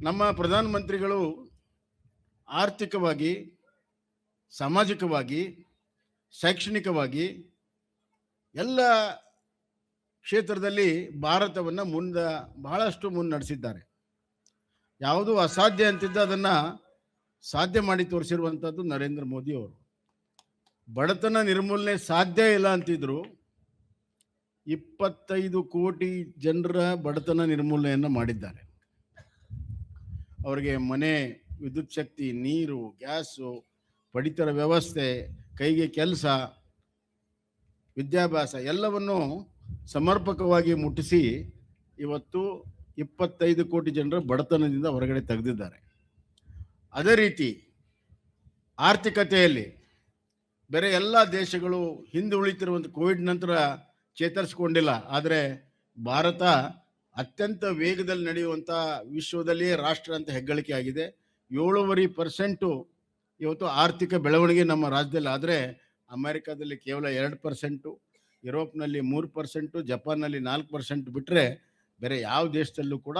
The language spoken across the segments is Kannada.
ನಮ್ಮ ಪ್ರಧಾನಮಂತ್ರಿಗಳು ಆರ್ಥಿಕವಾಗಿ, ಸಾಮಾಜಿಕವಾಗಿ, ಶೈಕ್ಷಣಿಕವಾಗಿ ಎಲ್ಲ ಕ್ಷೇತ್ರದಲ್ಲಿ ಭಾರತವನ್ನು ಮುಂದೆ, ಬಹಳಷ್ಟು ಮುನ್ನಡೆಸಿದ್ದಾರೆ ಯಾವುದು ಅಸಾಧ್ಯ ಅಂತಿದ್ದ ಅದನ್ನು ಸಾಧ್ಯ ಮಾಡಿ ತೋರಿಸಿರುವಂಥದ್ದು ನರೇಂದ್ರ ಮೋದಿ ಅವರು. ಬಡತನ ನಿರ್ಮೂಲನೆ ಸಾಧ್ಯ ಇಲ್ಲ ಅಂತಿದ್ರು. ಇಪ್ಪತ್ತೈದು ಕೋಟಿ ಜನರ ಬಡತನ ನಿರ್ಮೂಲನೆಯನ್ನು ಮಾಡಿದ್ದಾರೆ. ಅವರಿಗೆ ಮನೆ, ವಿದ್ಯುತ್ ಶಕ್ತಿ, ನೀರು, ಗ್ಯಾಸು, ಪಡಿತರ ವ್ಯವಸ್ಥೆ, ಕೈಗೆ ಕೆಲಸ, ವಿದ್ಯಾಭ್ಯಾಸ ಎಲ್ಲವನ್ನು ಸಮರ್ಪಕವಾಗಿ ಮುಟ್ಟಿಸಿ ಇವತ್ತು ಇಪ್ಪತ್ತೈದು ಕೋಟಿ ಜನರ ಬಡತನದಿಂದ ಹೊರಗಡೆ ತೆಗೆದಿದ್ದಾರೆ. ಅದೇ ರೀತಿ ಆರ್ಥಿಕತೆಯಲ್ಲಿ ಬೇರೆ ಎಲ್ಲ ದೇಶಗಳು ಹಿಂದುಳಿತಿರುವಂಥ ಕೋವಿಡ್ ನಂತರ ಚೇತರಿಸ್ಕೊಂಡಿಲ್ಲ. ಆದರೆ ಭಾರತ ಅತ್ಯಂತ ವೇಗದಲ್ಲಿ ನಡೆಯುವಂಥ ವಿಶ್ವದಲ್ಲಿ ರಾಷ್ಟ್ರ ಅಂತ ಹೆಗ್ಗಳಿಕೆ ಆಗಿದೆ. ಏಳುವರೆ ಪರ್ಸೆಂಟು ಇವತ್ತು ಆರ್ಥಿಕ ಬೆಳವಣಿಗೆ ನಮ್ಮ ರಾಜ್ಯದಲ್ಲಿ ಆದರೆ ಅಮೆರಿಕದಲ್ಲಿ ಕೇವಲ ಎರಡು ಪರ್ಸೆಂಟು ಯುರೋಪ್ನಲ್ಲಿ ಮೂರು ಪರ್ಸೆಂಟು ಜಪಾನ್ನಲ್ಲಿ ನಾಲ್ಕು ಪರ್ಸೆಂಟ್ ಬಿಟ್ಟರೆ ಬೇರೆ ಯಾವ ದೇಶದಲ್ಲೂ ಕೂಡ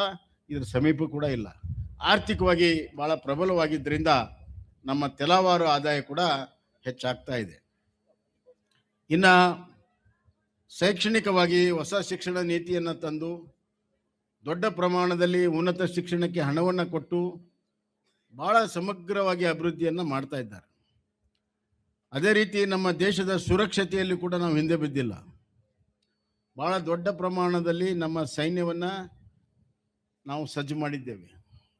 ಇದ್ರ ಸಮೀಪ ಕೂಡ ಇಲ್ಲ. ಆರ್ಥಿಕವಾಗಿ ಭಾಳ ಪ್ರಬಲವಾಗಿದ್ದರಿಂದ ನಮ್ಮ ತೆಲವಾರು ಆದಾಯ ಕೂಡ ಹೆಚ್ಚಾಗ್ತಾ ಇದೆ. ಇನ್ನು ಶೈಕ್ಷಣಿಕವಾಗಿ ಹೊಸ ಶಿಕ್ಷಣ ನೀತಿಯನ್ನು ತಂದು ದೊಡ್ಡ ಪ್ರಮಾಣದಲ್ಲಿ ಉನ್ನತ ಶಿಕ್ಷಣಕ್ಕೆ ಹಣವನ್ನು ಕೊಟ್ಟು ಬಹಳ ಸಮಗ್ರವಾಗಿ ಅಭಿವೃದ್ಧಿಯನ್ನು ಮಾಡ್ತಾ ಇದ್ದಾರೆ. ಅದೇ ರೀತಿ ನಮ್ಮ ದೇಶದ ಸುರಕ್ಷತೆಯಲ್ಲಿ ಕೂಡ ನಾವು ಹಿಂದೆ ಬಿದ್ದಿಲ್ಲ. ಬಹಳ ದೊಡ್ಡ ಪ್ರಮಾಣದಲ್ಲಿ ನಮ್ಮ ಸೈನ್ಯವನ್ನು ನಾವು ಸಜ್ಜು ಮಾಡಿದ್ದೇವೆ.